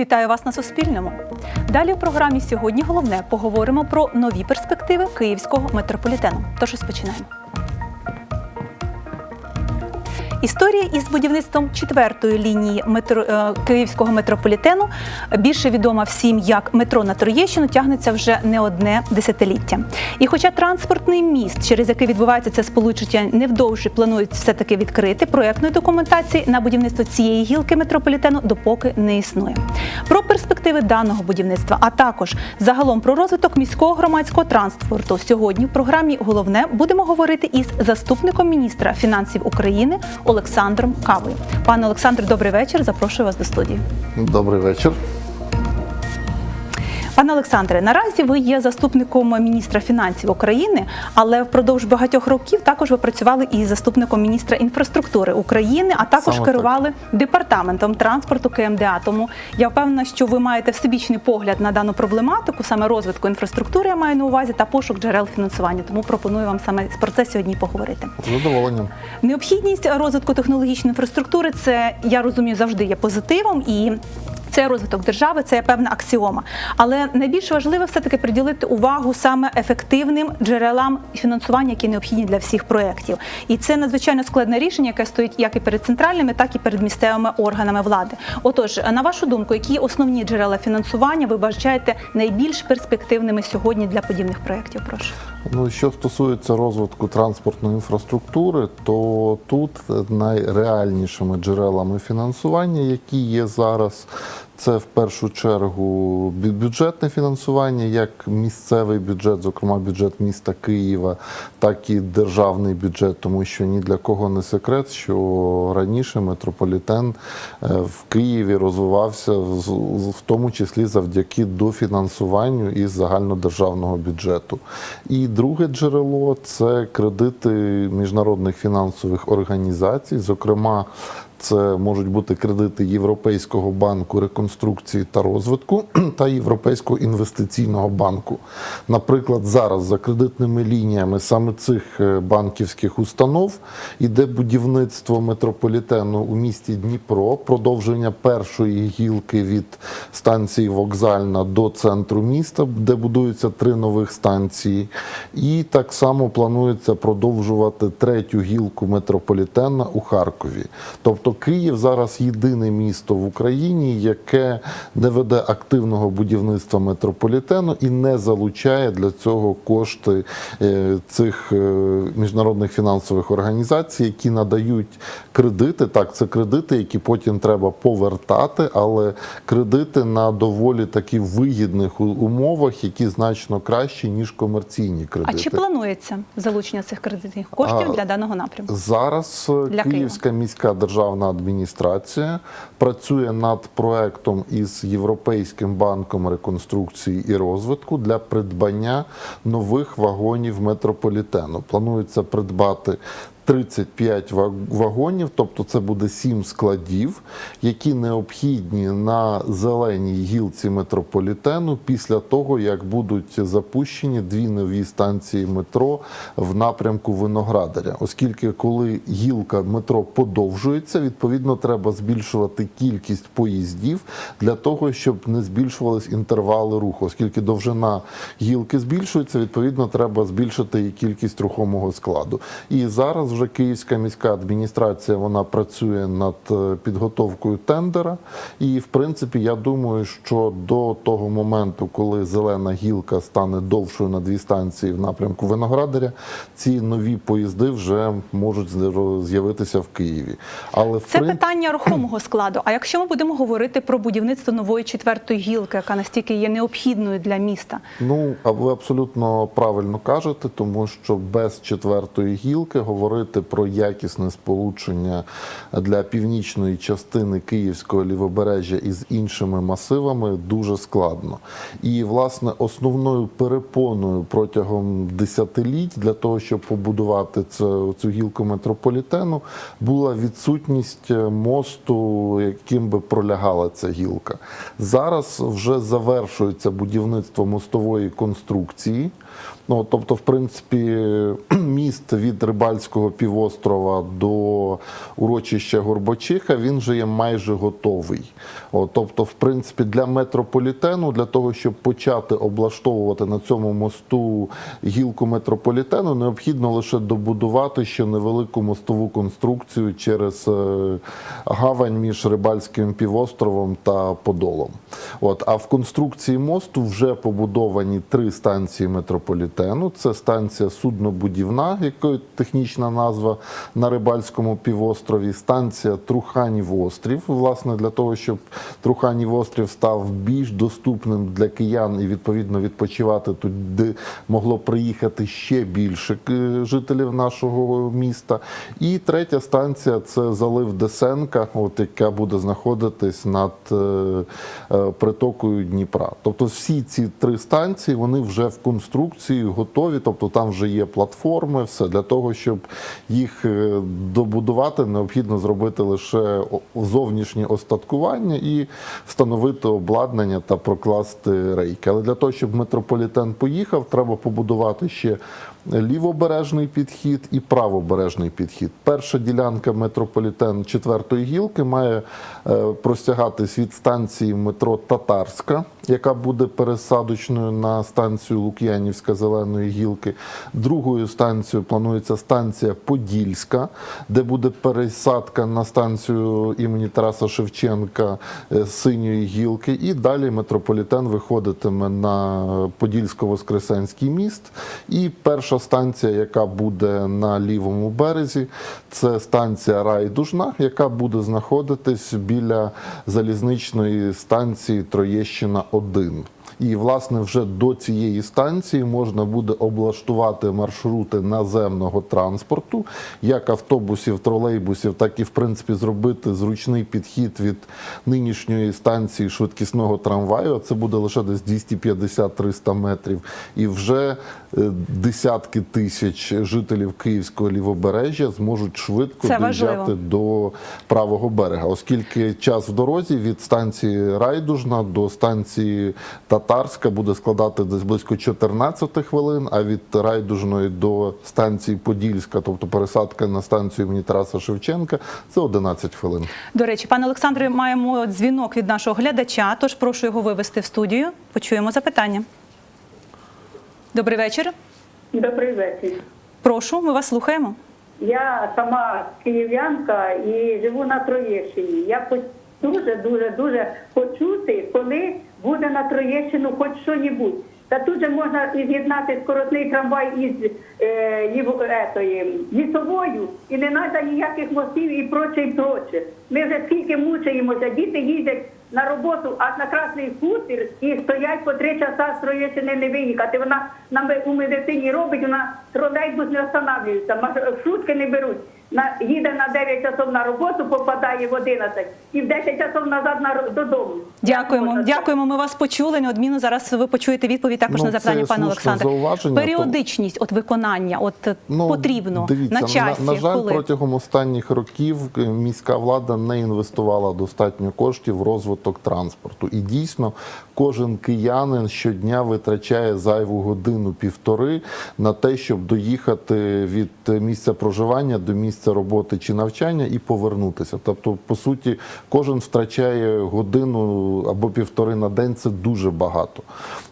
Вітаю вас на Суспільному. Далі у програмі сьогодні головне поговоримо про нові перспективи київського метрополітену. Тож розпочинаємо. Історія із будівництвом четвертої лінії метро, е, київського метрополітену, більше відома всім як метро на Троєщину, тягнеться вже не одне десятиліття. І хоча транспортний міст, через який відбувається це сполучення, невдовзі планують все-таки відкрити, проектної документації на будівництво цієї гілки метрополітену допоки не існує. Про перспективи даного будівництва, а також загалом про розвиток міського громадського транспорту. Сьогодні в програмі головне будемо говорити із заступником міністра фінансів України Олександром Кавою. Пане Олександр, добрий вечір. Запрошую вас до студії. Добрий вечір. Пане Олександре, наразі ви є заступником міністра фінансів України, але впродовж багатьох років також ви працювали і заступником міністра інфраструктури України, а також Саме керували департаментом транспорту КМДА. Тому я впевнена, що ви маєте всебічний погляд на дану проблематику, саме розвитку інфраструктури, я маю на увазі, та пошук джерел фінансування. Тому пропоную вам саме про це сьогодні поговорити. Задоволенням. Необхідність розвитку технологічної інфраструктури це я розумію завжди є позитивом і. Це розвиток держави, це певна аксіома. Але найбільш важливо все-таки приділити увагу саме ефективним джерелам фінансування, які необхідні для всіх проєктів. І це надзвичайно складне рішення, яке стоїть як і перед центральними, так і перед місцевими органами влади. Отож, на вашу думку, які основні джерела фінансування ви бачаєте найбільш перспективними сьогодні для подібних проєктів? Прошу. Ну, що стосується розвитку транспортної інфраструктури, то тут найреальнішими джерелами фінансування, які є зараз, це в першу чергу бюджетне фінансування, як місцевий бюджет, зокрема бюджет міста Києва, так і державний бюджет, тому що ні для кого не секрет, що раніше метрополітен е, в Києві розвивався в тому числі завдяки дофінансуванню із загальнодержавного бюджету. І друге джерело це кредити міжнародних фінансових організацій, зокрема. Це можуть бути кредити Європейського банку реконструкції та розвитку та Європейського інвестиційного банку. Наприклад, зараз за кредитними лініями саме цих е, банківських установ іде будівництво метрополітену у місті Дніпро, продовження першої гілки від станції Вокзальна до центру міста, де будуються три нових станції. І так само планується продовжувати третю гілку метрополітена у Харкові. Тобто Київ зараз єдине місто в Україні, яке не веде активного будівництва метрополітену і не залучає для цього кошти е, цих е, міжнародних фінансових організацій, які надають кредити. Так, це кредити, які потім треба повертати, але кредити на доволі таки вигідних умовах, які значно кращі ніж комерційні кредити. А чи планується залучення цих кредитних коштів А, для даного напрямку? Зараз е, Для Київська міська державна адміністрація працює над проектом із Європейським банком реконструкції і розвитку для придбання нових вагонів метрополітену. Планується придбати 35 ва- вагонів, тобто це буде 7 складів, які необхідні на зеленій гілці метрополітену після того, як будуть запущені дві нові станції метро в напрямку Виноградаря. Оскільки коли гілка метро подовжується, відповідно треба збільшувати кількість поїздів для того, щоб не збільшувались інтервали руху. Оскільки довжина гілки збільшується, відповідно треба збільшити і кількість рухомого складу. І зараз вже Київська міська адміністрація вона працює над е, підготовкою тендера. І в принципі, я думаю, що до того моменту, коли зелена гілка стане довшою на дві станції в напрямку Виноградаря, ці нові поїзди вже можуть з'явитися в Києві. Але в Це прин- питання рухомого складу. А якщо ми будемо говорити про будівництво нової четвертої гілки, яка настільки є необхідною для міста, Ну, а ви абсолютно правильно кажете, тому що без четвертої гілки говорити про якісне сполучення для північної частини Київського лівобережжя із іншими масивами дуже складно. І, власне, основною перепоною протягом десятиліть для того, щоб побудувати цю, цю гілку метрополітену, була відсутність мосту, яким би пролягала ця гілка. Зараз вже завершується будівництво мостової конструкції. Ну тобто, в принципі, міст від Рибальського півострова до урочища Горбачиха він вже є майже готовий. От, тобто, в принципі, для метрополітену, для того, щоб почати облаштовувати на цьому мосту гілку метрополітену, необхідно лише добудувати ще невелику мостову конструкцію через е, гавань між Рибальським півостровом та Подолом. От, а в конструкції мосту вже побудовані три станції метрополітену. Це станція суднобудівна, якої технічна назва на Рибальському півострові, станція Труханів острів. Власне, для того, щоб Труханів острів став більш доступним для киян і відповідно відпочивати туди могло приїхати ще більше е, жителів нашого міста. І третя станція це залив Десенка, от яка буде знаходитись над е, е, притокою Дніпра. Тобто всі ці три станції вони вже в конструкції готові, тобто там вже є платформи, все для того, щоб їх е, добудувати, необхідно зробити лише зовнішнє остаткування і встановити обладнання та прокласти рейки. Але для того, щоб метрополітен поїхав, треба побудувати ще лівобережний підхід і правобережний підхід. Перша ділянка метрополітен четвертої гілки має е, простягатись від станції метро Татарська, яка буде пересадочною на станцію Лук'янівська зеленої гілки. Другою станцією планується станція Подільська, де буде пересадка на станцію імені Тараса Шевченка е, синьої гілки. І далі метрополітен виходитиме на Подільсько-Воскресенський міст. І перша станція, яка буде на лівому березі, це станція Райдужна, яка буде знаходитись біля залізничної станції Троєщина 1 один. І, власне, вже до цієї станції можна буде облаштувати маршрути наземного транспорту, як автобусів, тролейбусів, так і в принципі зробити зручний підхід від нинішньої станції швидкісного трамваю. Це буде лише десь 250-300 метрів. І вже е, десятки тисяч жителів Київського лівобережжя зможуть швидко Це доїжджати важливо. до правого берега, оскільки час в дорозі від станції Райдужна до станції Татарська буде складати десь близько 14 хвилин, а від Райдужної до станції Подільська, тобто пересадка на станцію імені Тараса Шевченка, це 11 хвилин. До речі, пане Олександре, маємо дзвінок від нашого глядача, тож прошу його вивести в студію. Почуємо запитання. Добрий вечір. Добрий вечір. Прошу, ми вас слухаємо. Я сама київ'янка і живу на Троєщині. Я дуже, дуже, дуже почути, коли буде на Троєщину хоч що-небудь. Та тут же можна з'єднати скоротний трамвай із е, лісовою, і не треба ніяких мостів і проче, і проче. Ми вже скільки мучаємося, діти їздять на роботу аж на Красний хутір і стоять по три часа з Троєщини не виїхати. Вона на ме- у медицині робить, вона тролейбус не встановлюється, маршрутки не беруть. На, їде на 9 часов на роботу, попадає в 11 і в 10 часов назад на, додому. Дякуємо. Як? Дякуємо. Ми вас почули. Неодмінно зараз ви почуєте відповідь також Ну, на запитання пане слушне Періодичність от виконання, от потрібно Ну, дивіться, на часі. На, на жаль, коли? протягом останніх років е, міська влада не інвестувала достатньо коштів в розвиток транспорту. І дійсно, кожен киянин щодня витрачає зайву годину-півтори на те, щоб доїхати від місця проживання до місця роботи чи навчання і повернутися. Тобто, по суті, кожен втрачає годину або півтори на день. Це дуже багато.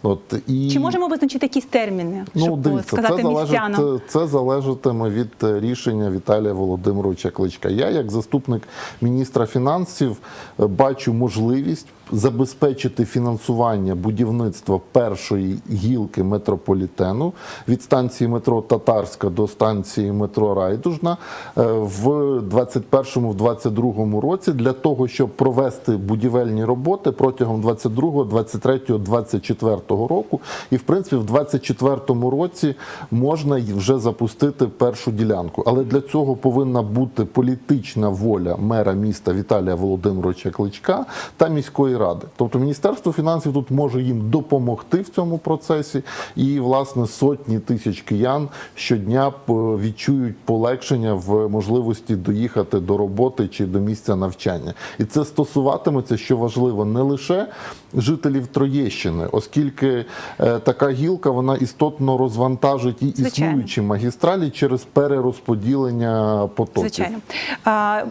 От і Чи можемо визначити якісь терміни, Ну, щоб дивіться, сказати це містянам? залежить, це залежатиме від е, рішення Віталія Володимировича Кличка. Я, як заступник міністра фінансів, е, бачу можливість забезпечити фінансування будівництва першої гілки метрополітену від станції метро Татарська до станції метро Райдужна е, в 21-22 році для того, щоб провести будівельні роботи протягом 22, 23, 24 року. І в принципі, в 24 році можна вже запустити першу ділянку. Але для цього повинна бути політична воля мера міста Віталія Володимировича Кличка та міської ради. Тобто Міністерство фінансів тут може їм допомогти в цьому процесі, і власне сотні тисяч киян щодня відчують полегшення в можливості доїхати до роботи чи до місця навчання. І це стосуватиметься, що важливо, не лише жителів Троєщини, оскільки е, така гілка вона істотно розвантажить і Звичайно. існуючі магістралі через перерозподілення потоків. Звичайно,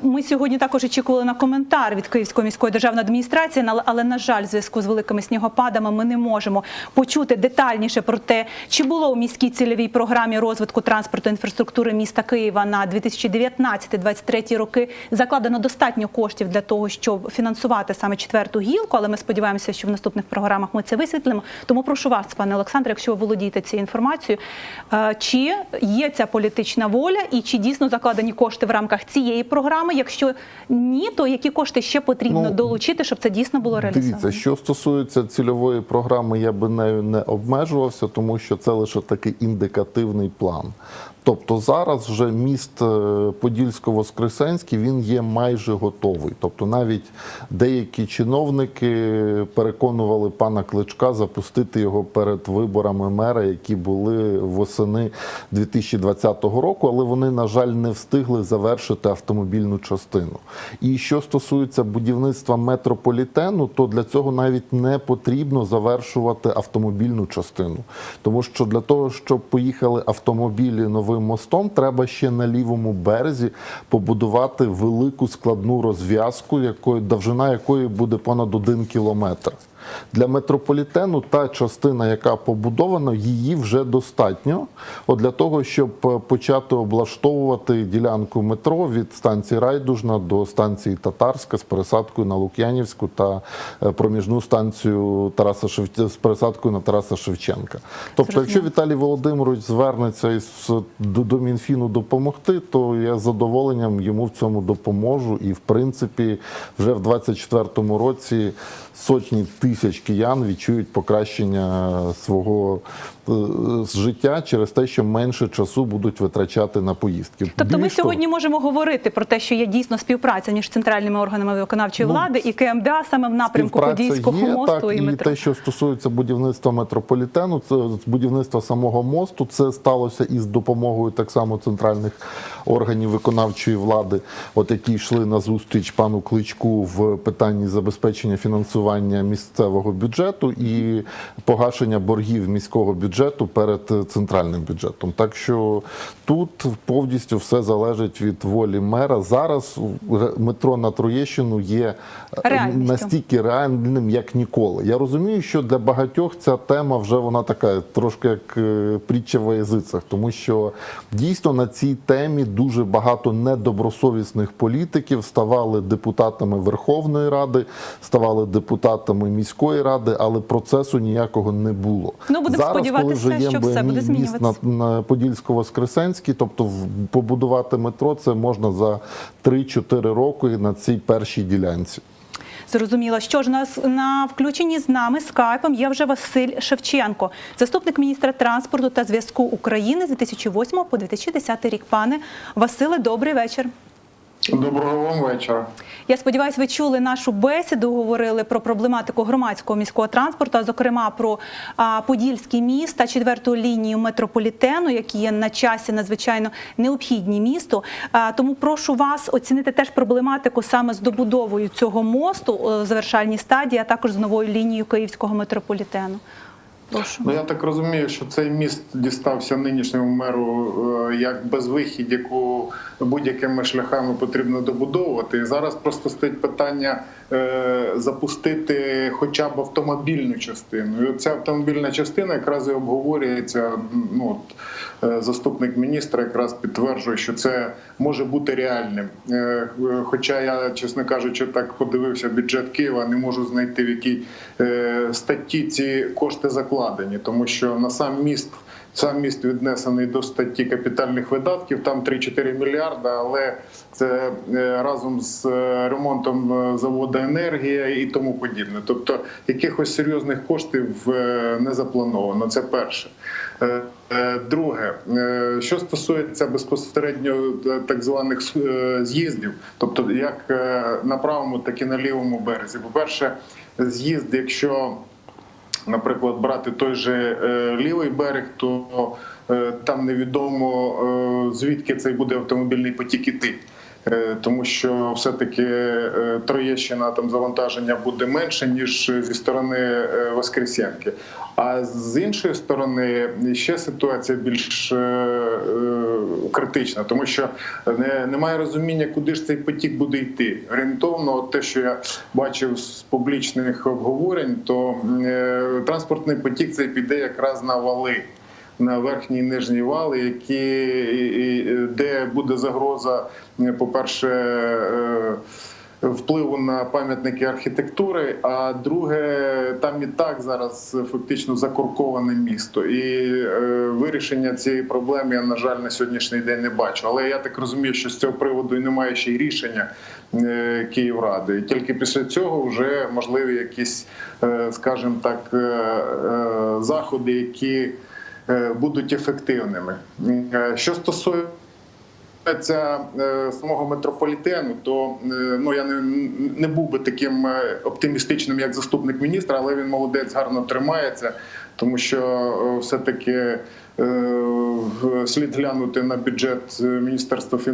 ми сьогодні також очікували на коментар від Київської міської державної адміністрації, але, але на жаль, в зв'язку з великими снігопадами ми не можемо почути детальніше про те, чи було у міській цільовій програмі розвитку транспорту інфраструктури міста Києва на 2019-2023 роки закладено достатньо коштів для того, щоб фінансувати саме четверту гілку. Але ми сподіваємося, що в наступних програмах ми це висвітлимо. Тому прошу вас, пане Олександре, якщо ви володієте цією інформацією, е, чи є ця політична воля і чи дійсно закладені кошти в рамках цієї програми? Якщо ні, то які кошти ще потрібно Ну, долучити, щоб це дійсно було реалізовано? Дивіться, що стосується цільової програми, я би нею не обмежувався, тому що це лише такий індикативний план. Тобто зараз вже міст е, Подільсько-Воскресенський він є майже готовий. Тобто навіть деякі чиновники переконували пана Кличка запустити його перед виборами мера, які були восени 2020 року, але вони, на жаль, не встигли завершити автомобільну частину. І що стосується будівництва метрополітену, то для цього навіть не потрібно завершувати автомобільну частину. Тому що для того, щоб поїхали автомобілі новим мостом, треба ще на лівому березі побудувати велику складну розв'язку, якої довжина якої буде понад один кілометр. Для метрополітену та частина, яка побудована, її вже достатньо от для того, щоб е, почати облаштовувати ділянку метро від станції Райдужна до станції Татарська з пересадкою на Лук'янівську та е, проміжну станцію Тараса Шев... з пересадкою на Тараса Шевченка. Тобто, якщо Віталій Володимирович звернеться із до, до Мінфіну допомогти, то я з задоволенням йому в цьому допоможу. І в принципі, вже в 2024 році сотні тисяч киян відчують покращення свого е, життя через те, що менше часу будуть витрачати на поїздки. Тобто ми Більш того, сьогодні можемо говорити про те, що є дійсно співпраця між центральними органами виконавчої Ну, влади і КМДА саме в напрямку Подільського є, мосту так, і і метро. те, що стосується будівництва метрополітену, це будівництва самого мосту. Це сталося із допомогою так само центральних органів виконавчої влади, от які йшли на зустріч пану Кличку в питанні забезпечення фінансування місцевого бюджету і погашення боргів міського бюджету перед е, центральним бюджетом. Так що тут повністю все залежить від волі мера. Зараз метро на Троєщину є е, Реальністю. настільки реальним, як ніколи. Я розумію, що для багатьох ця тема вже вона така трошки як е, притча в язицях, тому що дійсно на цій темі дуже багато недобросовісних політиків ставали депутатами Верховної Ради, ставали депутатами міської ради, але процесу ніякого не було. Ну, будемо Зараз, коли вже є міст на, на Подільсько-Воскресенський, тобто побудувати метро це можна за 3-4 роки на цій першій ділянці. Зрозуміло, що ж нас на включенні з нами скайпом є вже Василь Шевченко, заступник міністра транспорту та зв'язку України з 2008 по 2010 рік. Пане Василе, добрий вечір. Доброго вам вечора. Я сподіваюся, ви чули нашу бесіду. Говорили про проблематику громадського міського транспорту, а зокрема про Подільський міст та четверту лінію метрополітену, які є на часі надзвичайно необхідні місту. Тому прошу вас оцінити теж проблематику саме з добудовою цього мосту о, в завершальній стадії, а також з новою лінією київського метрополітену. Прошу. Ну я так розумію, що цей міст дістався нинішньому меру е, як безвихідь, яку будь-якими шляхами потрібно добудовувати. І зараз просто стоїть питання запустити хоча б автомобільну частину. І ця автомобільна частина якраз і обговорюється. Ну е, заступник міністра якраз підтверджує, що це може бути реальним. Е, е, Хоча я, чесно кажучи, так подивився бюджет Києва, не можу знайти в якій е, статті ці кошти закладені, тому що на сам міст Сам міст віднесений до статті капітальних видатків, там 3-4 мільярда, але це е, разом з е, ремонтом е, заводу енергія і тому подібне. Тобто якихось серйозних коштів не заплановано. Це перше. Друге, що стосується безпосередньо так званих з'їздів, тобто як на правому, так і на лівому березі. По-перше, з'їзд, якщо наприклад, брати той же е, лівий берег, то е, там невідомо е, звідки цей буде автомобільний потік іти. Е, Тому що все-таки е, Троєщина там завантаження буде менше ніж зі сторони е, Воскресенки. А з іншої сторони ще ситуація більш критична, тому що не, немає розуміння, куди ж цей потік буде йти. Орієнтовно, те, що я бачив з публічних обговорень, то транспортний потік цей піде якраз на вали. На верхні і нижні вали, які де буде загроза, е, по-перше, е, впливу на пам'ятники архітектури. А друге, там і так зараз фактично закурковане місто, і е, вирішення цієї проблеми я на жаль на сьогоднішній день не бачу. Але я так розумію, що з цього приводу і немає ще й рішення е, Київради. І тільки після цього вже можливі якісь, е, скажімо так, е, е, заходи, які будуть ефективними. Е, Що стосується е, самого метрополітену, то е, ну я не, не був би таким е, оптимістичним, як заступник міністра, але він молодець гарно тримається, тому що е, все-таки е, слід глянути на бюджет міністерства е,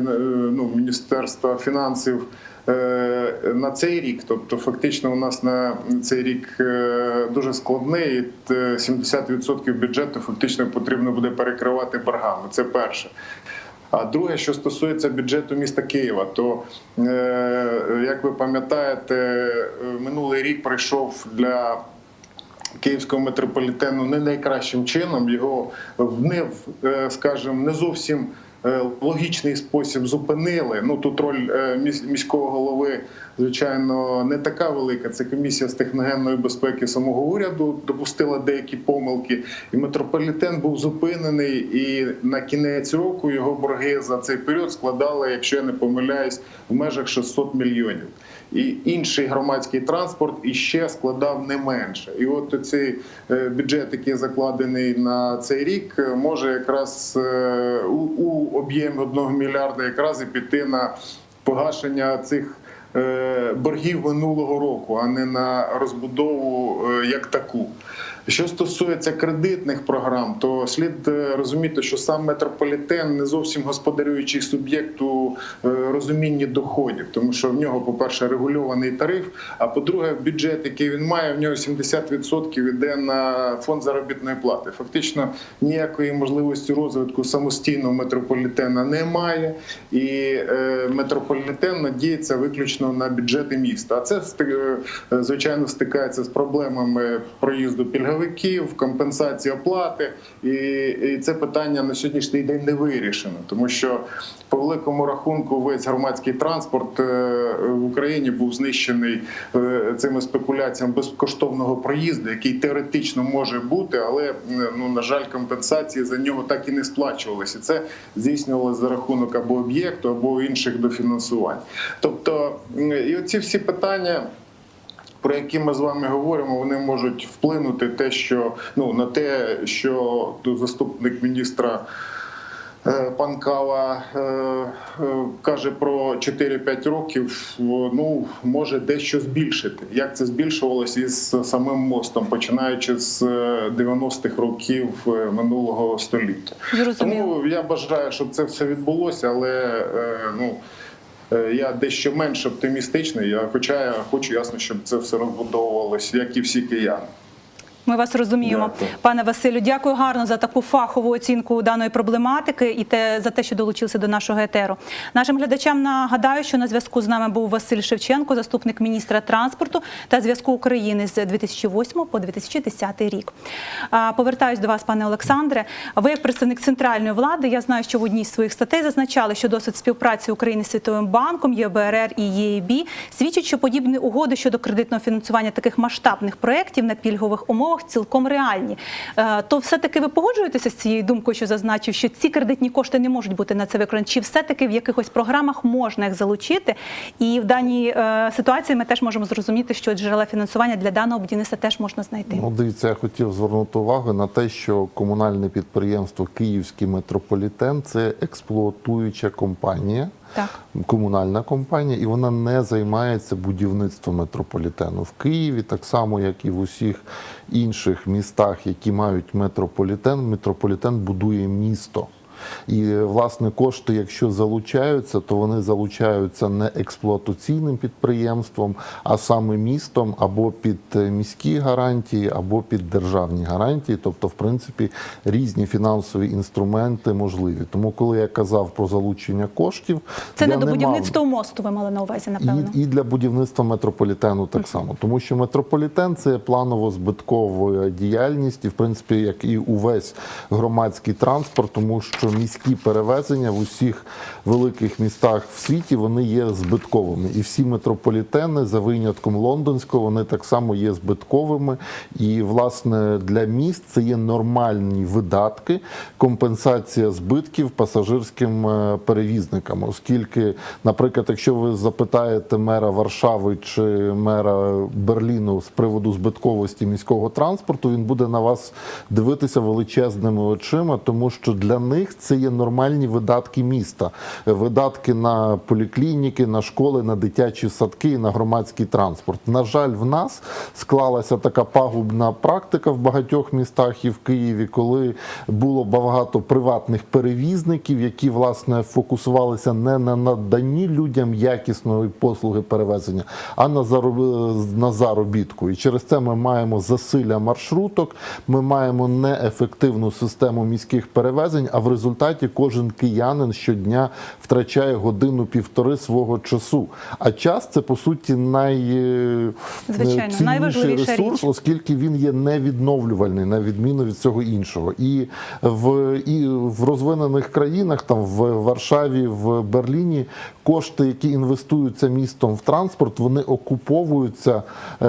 ну, міністерства фінансів. Е, На цей рік, тобто фактично у нас на цей рік е, дуже складний. і, е, 70% бюджету фактично потрібно буде перекривати боргами. Це перше. А друге, що стосується бюджету міста Києва, то як ви пам'ятаєте, минулий рік пройшов для Київського метрополітену не найкращим чином. Його в не е, скажімо, не зовсім логічний спосіб зупинили. Ну тут роль е, міського голови, звичайно, не така велика. Це комісія з техногенної безпеки самого уряду допустила деякі помилки, і метрополітен був зупинений. І на кінець року його борги за цей період складали, якщо я не помиляюсь, в межах 600 мільйонів. І інший громадський транспорт іще складав не менше. І от цей бюджет, який закладений на цей рік, може якраз е, у, у об'ємі одного мільярда якраз і піти на погашення цих е, боргів минулого року, а не на розбудову е, як таку. Що стосується кредитних програм, то слід е, розуміти, що сам метрополітен не зовсім господарюючий суб'єкт у е, розумінні доходів, тому що в нього, по-перше, регульований тариф. А по-друге, бюджет, який він має, в нього 70% йде на фонд заробітної плати. Фактично ніякої можливості розвитку самостійного метрополітена немає, і е, метрополітен надіється виключно на бюджети міста. А це звичайно стикається з проблемами проїзду пільговиків, компенсації оплати, і, і це питання на сьогоднішній день не вирішено, тому що по великому рахунку весь громадський транспорт е, в Україні був знищений е, цими спекуляціями безкоштовного проїзду, який теоретично може бути, але е, ну на жаль, компенсації за нього так і не сплачувалися. Це здійснювалося за рахунок або об'єкту, або інших дофінансувань. Тобто, і оці всі питання про які ми з вами говоримо, вони можуть вплинути те, що ну на те, що заступник міністра. е, Пан Кава е, е, каже про 4-5 років. Ну може дещо збільшити. Як це збільшувалося із самим мостом, починаючи з е, 90-х років минулого століття. Зрозуміло. Тому я бажаю, щоб це все відбулося, але е, ну. Е, Я дещо менш оптимістичний, хоча я хочу ясно, щоб це все розбудовувалося, як і всі кияни. Ми вас розуміємо, Дякую. пане Василю. Дякую гарно за таку фахову оцінку даної проблематики і те за те, що долучилися до нашого етеру. Нашим глядачам нагадаю, що на зв'язку з нами був Василь Шевченко, заступник міністра транспорту та зв'язку України з 2008 по 2010 рік. Повертаюсь до вас, пане Олександре. Ви як представник центральної влади, я знаю, що в одній з своїх статей зазначали, що досвід співпраці України з Світовим банком, ЄБРР і ЄІБ свідчить, що подібні угоди щодо кредитного фінансування таких масштабних проєктів на пільгових умовах багатьох цілком реальні. Е, То все-таки ви погоджуєтеся з цією думкою, що зазначив, що ці кредитні кошти не можуть бути на це виконані? Чи все-таки в якихось програмах можна їх залучити? І в даній е, ситуації ми теж можемо зрозуміти, що джерела фінансування для даного будівництва теж можна знайти. Ну, дивіться, я хотів звернути увагу на те, що комунальне підприємство Київський метрополітен це експлуатуюча компанія. Так. Комунальна компанія, і вона не займається будівництвом метрополітену в Києві, так само як і в усіх інших містах, які мають метрополітен. Метрополітен будує місто. І власне кошти, якщо залучаються, то вони залучаються не експлуатаційним підприємством, а саме містом або під е, міські гарантії, або під державні гарантії. Тобто, в принципі, різні фінансові інструменти можливі. Тому, коли я казав про залучення коштів, Це не до мав- будівництва мосту ви мали на увазі, напевно. і, і для будівництва метрополітену так само, тому що метрополітен це планово-збиткова діяльність, і в принципі, як і увесь громадський транспорт, тому що міські перевезення в усіх великих містах в світі вони є збитковими. І всі метрополітени, за винятком лондонського, вони так само є збитковими. І власне для міст це є нормальні видатки, компенсація збитків пасажирським е, перевізникам, оскільки, наприклад, якщо ви запитаєте мера Варшави чи мера Берліну з приводу збитковості міського транспорту, він буде на вас дивитися величезними очима, тому що для них це є нормальні видатки міста, видатки на поліклініки, на школи, на дитячі садки на громадський транспорт. На жаль, в нас склалася така пагубна практика в багатьох містах і в Києві, коли було багато приватних перевізників, які власне фокусувалися не на наданні людям якісної послуги перевезення, а на на заробітку. І через це ми маємо засилля маршруток, ми маємо неефективну систему міських перевезень. А в результаті кожен киянин щодня втрачає годину-півтори свого часу. А час це по суті най е, ресурс, річ. оскільки він є невідновлювальний на відміну від цього іншого. І в, і в розвинених країнах, там в Варшаві, в Берліні, кошти, які інвестуються містом в транспорт, вони окуповуються е,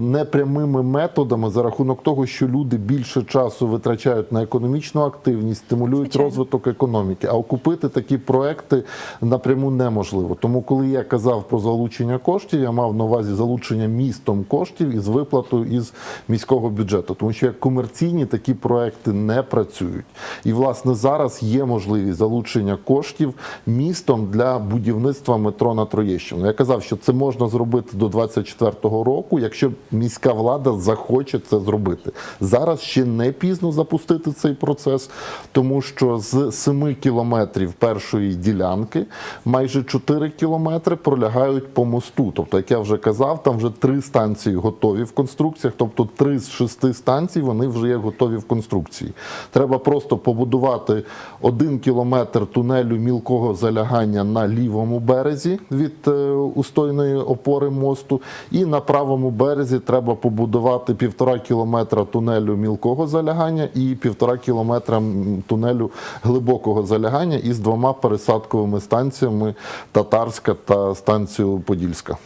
непрямими методами за рахунок того, що люди більше часу витрачають на економічну активність, стимулюють Звичайно. розвиток економіки. А окупити такі проекти напряму неможливо. Тому, коли я казав про залучення коштів, я мав на увазі залучення містом коштів із виплатою із міського бюджету, тому що як комерційні такі проекти не працюють. І власне зараз є можливість залучення коштів містом для будівництва метро на Троєщину. Я казав, що це можна зробити до 2024 року, якщо міська влада захоче це зробити. Зараз ще не пізно запустити цей процес, тому що з 7 кілометрів першої ділянки майже 4 кілометри пролягають по мосту. Тобто, як я вже казав, там вже три станції готові в конструкціях, тобто три з шести станцій вони вже є готові в конструкції. Треба просто побудувати один кілометр тунелю мілкого залягання на лівому березі від е, устойної опори мосту, і на правому березі треба побудувати півтора кілометра тунелю мілкого залягання і півтора кілометра тунелю глибокого залягання із двома пересадковими станціями Татарська та станцію Подільська.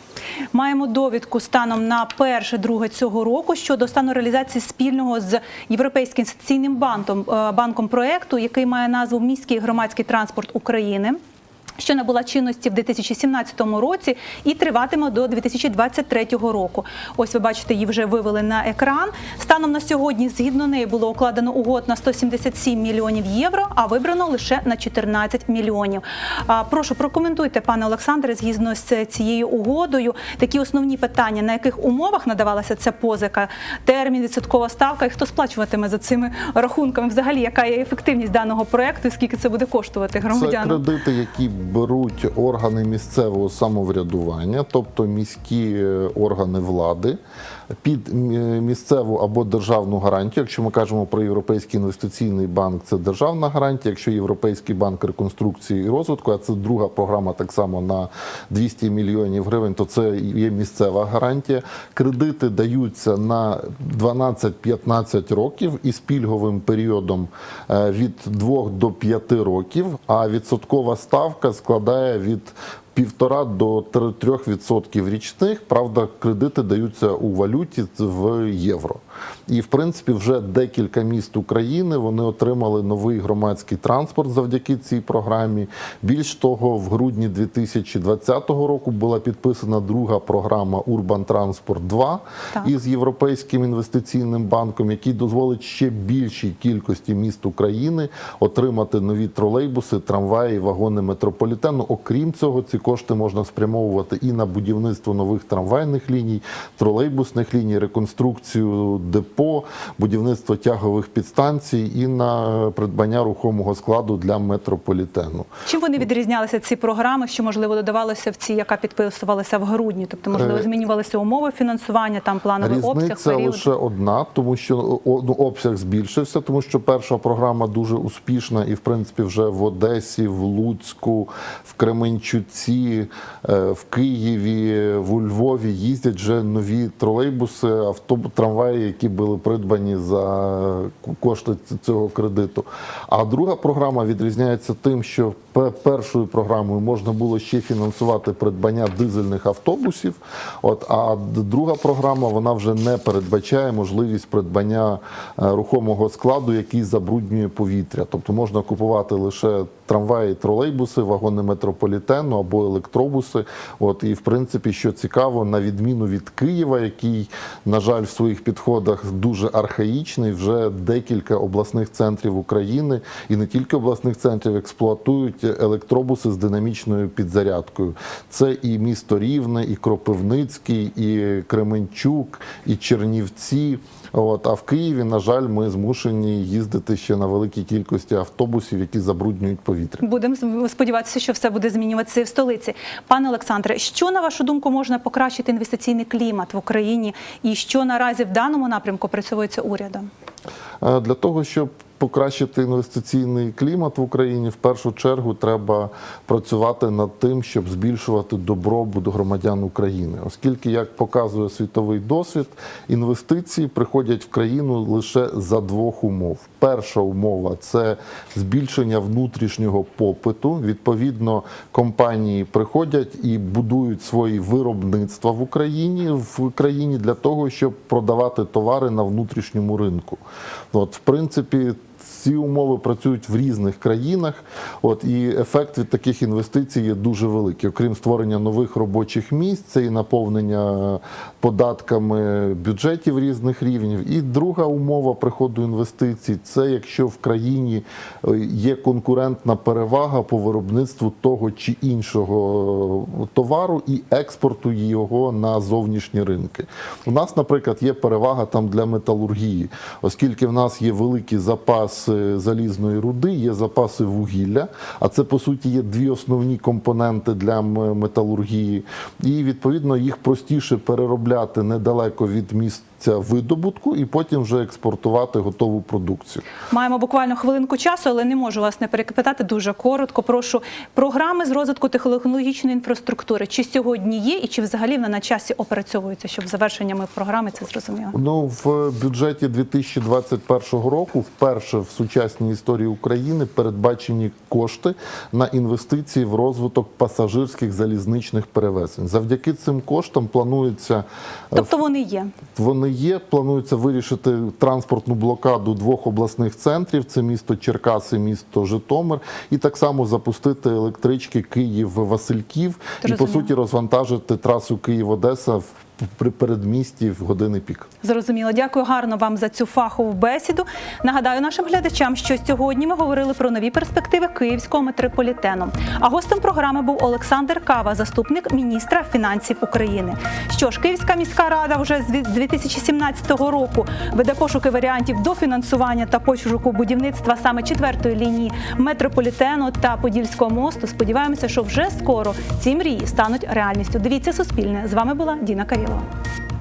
Маємо довідку станом на перше друге цього року щодо стану реалізації спільного з Європейським інвестиційним банком, е, банком проекту, який має назву Міський громадський транспорт України. Що набула чинності в 2017 році і триватиме до 2023 року. Ось ви бачите, її вже вивели на екран. Станом на сьогодні, згідно неї, було укладено угод на 177 мільйонів євро, а вибрано лише на 14 мільйонів. Прошу прокоментуйте, пане Олександре, згідно з цією угодою, такі основні питання, на яких умовах надавалася ця позика, термін, відсоткова ставка, і хто сплачуватиме за цими рахунками? Взагалі, яка є ефективність даного проекту, і скільки це буде коштувати Це кредити, які беруть органи місцевого самоврядування, тобто міські е, органи влади, під місцеву або державну гарантію. Якщо ми кажемо про Європейський інвестиційний банк, це державна гарантія. Якщо Європейський банк реконструкції і розвитку, а це друга програма так само на 200 мільйонів гривень, то це є місцева гарантія. Кредити даються на 12-15 років із пільговим періодом е, від 2 до 5 років, а відсоткова ставка складає від півтора до 3% річних. Правда, кредити даються у валюті в євро. І в принципі, вже декілька міст України вони отримали новий громадський транспорт завдяки цій програмі. Більш того, в грудні 2020 року була підписана друга програма Урбан Транспорт 2 Так. із Європейським інвестиційним банком, який дозволить ще більшій кількості міст України отримати нові тролейбуси, трамваї, вагони метрополітену. Окрім цього, ці кошти можна спрямовувати і на будівництво нових трамвайних ліній, тролейбусних ліній, реконструкцію депо, будівництво тягових підстанцій і на придбання рухомого складу для метрополітену. Чим вони відрізнялися ці програми, що можливо додавалося в ці, яка підписувалася в грудні? Тобто, можливо, Е, змінювалися умови фінансування, там плановий обсяг Різниця лише одна, тому що ну, обсяг збільшився, тому що перша програма дуже успішна, і в принципі вже в Одесі, в Луцьку, в Кременчуці, е, в Києві, в Львові їздять вже нові тролейбуси, автобус, трамваї, які були придбані за кошти цього кредиту. А друга програма відрізняється тим, що першою програмою можна було ще фінансувати придбання дизельних автобусів. От а друга програма вона вже не передбачає можливість придбання е, рухомого складу, який забруднює повітря. Тобто можна купувати лише трамваї, тролейбуси, вагони метрополітену або електробуси. От і в принципі, що цікаво, на відміну від Києва, який, на жаль, в своїх підходах дуже архаїчний, вже декілька обласних центрів України і не тільки обласних центрів експлуатують електробуси з динамічною підзарядкою. Це і місто Рівне, і Кропивницький, і Кременчук, і Чернівці. От, а в Києві, на жаль, ми змушені їздити ще на великій кількості автобусів, які забруднюють повітря. Будемо сподіватися, що все буде змінюватися в столиці. Пане Олександре, що на вашу думку можна покращити інвестиційний клімат в Україні, і що наразі в даному напрямку працюється урядом? Е, Для того, щоб покращити інвестиційний клімат в Україні, в першу чергу треба працювати над тим, щоб збільшувати добробут громадян України, оскільки, як показує світовий досвід, інвестиції приходять в країну лише за двох умов. Перша умова це збільшення внутрішнього попиту. Відповідно, компанії приходять і будують свої виробництва в Україні в країні для того, щоб продавати товари на внутрішньому ринку. От, в принципі. Ці умови працюють в різних країнах, от і ефект від таких інвестицій є дуже великий. Окрім створення нових робочих місць, це і наповнення податками бюджетів різних рівнів. І друга умова приходу інвестицій це якщо в країні е, є конкурентна перевага по виробництву того чи іншого товару і експорту його на зовнішні ринки. У нас, наприклад, є перевага там для металургії, оскільки в нас є великі запаси залізної руди, є запаси вугілля, а це по суті є дві основні компоненти для металургії, і відповідно їх простіше переробляти недалеко від місця видобутку і потім вже експортувати готову продукцію. Маємо буквально хвилинку часу, але не можу вас не перепитати дуже коротко. Прошу програми з розвитку технологічної інфраструктури. Чи сьогодні є, і чи взагалі вона на часі опрацьовується, щоб завершеннями програми це зрозуміло? Ну, в бюджеті 2021 року вперше в сучасній історії України передбачені кошти на інвестиції в розвиток пасажирських залізничних перевезень. Завдяки цим коштам планується е, Тобто вони є. Вони є. Планується вирішити транспортну блокаду двох обласних центрів: це місто Черкаси, місто Житомир, і так само запустити електрички Київ-Васильків і по суті розвантажити трасу Київ-Одеса в при передмісті в години пік. Зрозуміло, дякую гарно вам за цю фахову бесіду. Нагадаю нашим глядачам, що сьогодні ми говорили про нові перспективи київського метрополітену. А гостем програми був Олександр Кава, заступник міністра фінансів України. Що ж, Київська міська рада вже з 2017 року веде пошуки варіантів дофінансування та пошуку будівництва саме четвертої лінії метрополітену та Подільського мосту. Сподіваємося, що вже скоро ці мрії стануть реальністю. Дивіться Суспільне. З вами була Діна は